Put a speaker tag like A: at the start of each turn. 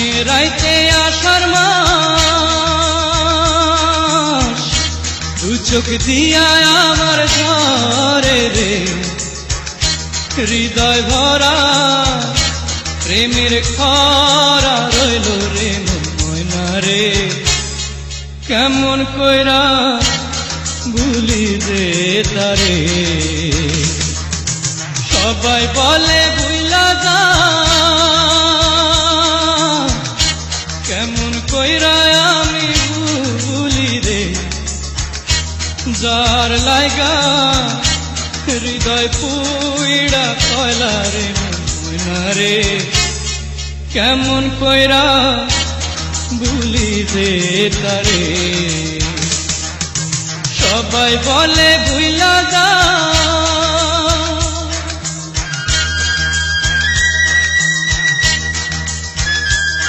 A: রাইতে আসার দু চোখ দিয়া আমার ঝরে রে। হৃদয় ভরা, প্রেমের খরা রইল রে ময়না রে। কেমন কইরা ভুলি রে তারে। সবাই বলে, ভুইলা যা যার লাইগা হৃদয় পুইড়া কয়লা রে, ময়না রে। কেমন কইরা ভুলি রে তারে। সবাই বলে ভুইলা যা